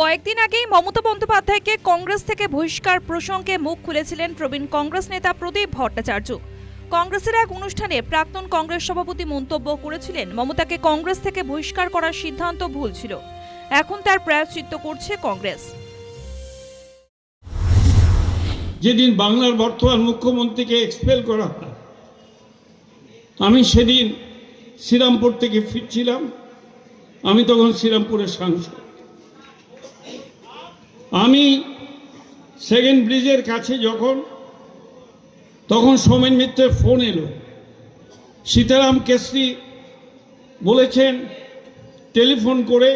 কয়েকদিন আগেই মমতা বন্দ্যোপাধ্যায়কে কংগ্রেস থেকে বহিষ্কার প্রসঙ্গে মুখ খুলেছিলেন প্রবীণ কংগ্রেস নেতা প্রদীপ ভট্টাচার্য। কংগ্রেসের এক অনুষ্ঠানে প্রাক্তন কংগ্রেস সভাপতি মন্তব্য করেছিলেন, মমতাকে কংগ্রেস থেকে বহিষ্কার করার সিদ্ধান্ত ভুল ছিল। এখন তার প্রায়শ্চিত্ত করছে কংগ্রেস। যেদিন বাংলার বর্তমান মুখ্যমন্ত্রীকে এক্সপেল করা আমি সেদিন শ্রীরামপুর থেকে ফিরছিলাম। আমি তখন শ্রীরামপুরের সাংসদ। আমি সেকেন্ড ব্রিজের কাছে যখন, তখন সোমেন মিত্রের ফোন এলো। সীতারাম কেসরি বলেছেন, টেলিফোন করে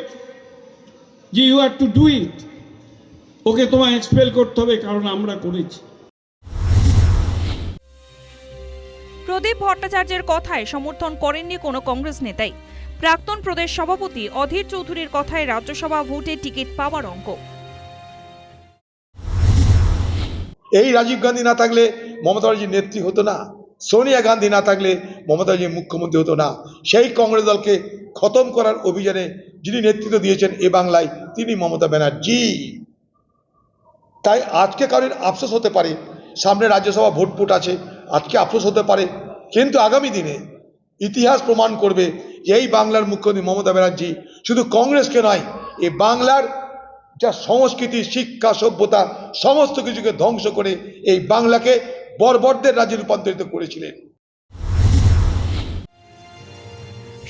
যে you are to do it okay তোমায় এক্সপেল করতে হবে, কারণ আমরা করেছি। প্রদীপ ভট্টাচার্যের কথায় সমর্থন করেননি কোনো কংগ্রেস নেতাই। প্রাক্তন প্রদেশ সভাপতি অধীর চৌধুরীর কথায় রাজ্যসভা ভোটে টিকিট পাওয়ার অঙ্ক। এই রাজীব গান্ধী না থাকলে মমতা ব্যানার্জির নেত্রী হতো না, সোনিয়া গান্ধী না থাকলে মমতা মুখ্যমন্ত্রী হতো না। সেই কংগ্রেস দলকে খতম করার অভিযানে যিনি নেতৃত্ব দিয়েছেন এ বাংলায়, তিনি মমতা ব্যানার্জি। তাই আজকে কারোর আফসোস হতে পারে, সামনে রাজ্যসভা ভোট আছে, আজকে আফসোস হতে পারে, কিন্তু আগামী দিনে ইতিহাস প্রমাণ করবে যে এই বাংলার মুখ্যমন্ত্রী মমতা ব্যানার্জি শুধু কংগ্রেসকে নয়, এ বাংলার যা সংস্কৃতি, শিক্ষা, সভ্যতা, সমস্ত কিছুকে ধ্বংস করে এই বাংলাকে বর্বরদের রাজ্যে রূপান্তরিত করেছিলেন।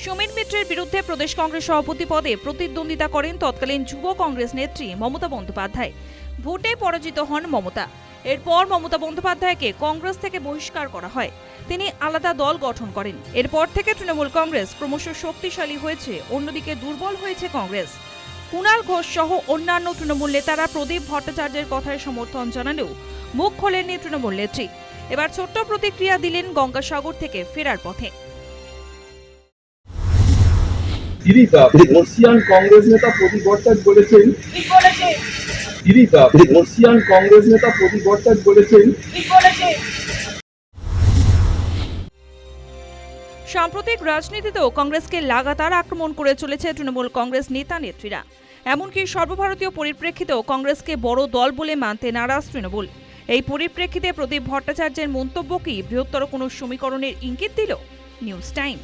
সমীর মিত্রের বিরুদ্ধে প্রদেশ কংগ্রেস সভাপতি পদে প্রতিদ্বন্দ্বিতা করেন তৎকালীন যুব কংগ্রেস নেত্রী মমতা বন্দ্যোপাধ্যায়। ভোটে পরাজিত হন মমতা। এরপর মমতা বন্দ্যোপাধ্যায়কে কংগ্রেস থেকে বহিষ্কার করা হয়। তিনি আলাদা দল গঠন করেন। এরপর থেকে তৃণমূল কংগ্রেস ক্রমশ শক্তিশালী হয়েছে, অন্যদিকে দুর্বল হয়েছে কংগ্রেস। কুণাল ঘোষ সহ অন্যান্য তৃণমূল নেতারা প্রদীপ ভট্টাচার্যের কথায় সমর্থন জানালেও মুখ খোলেননি তৃণমূল নেত্রী। এবার ছোট্ট প্রতিক্রিয়া দিলেন গঙ্গাসাগর থেকে ফেরার পথে। কংগ্রেস নেতা প্রদীপ ভট্টাচার্য বলেছেন কংগ্রেস নেতা প্রদীপ ভট্টাচার্য বলেছেন সাম্প্রতিক রাজনীতিতেও কংগ্রেসকে লাগাতার আক্রমণ করে চলেছে তৃণমূল কংগ্রেস নেতা নেত্রীরা। এমনকি সর্বভারতীয় পরিপ্রেক্ষিতেও কংগ্রেসকে বড় দল বলে মানতে নারাজ তৃণমূল। এই পরিপ্রেক্ষিতে প্রদীপ ভট্টাচার্যের মন্তব্য কি? বৃহত্তর কোনো সমীকরণের ইঙ্গিত দিল নিউজ টাইম।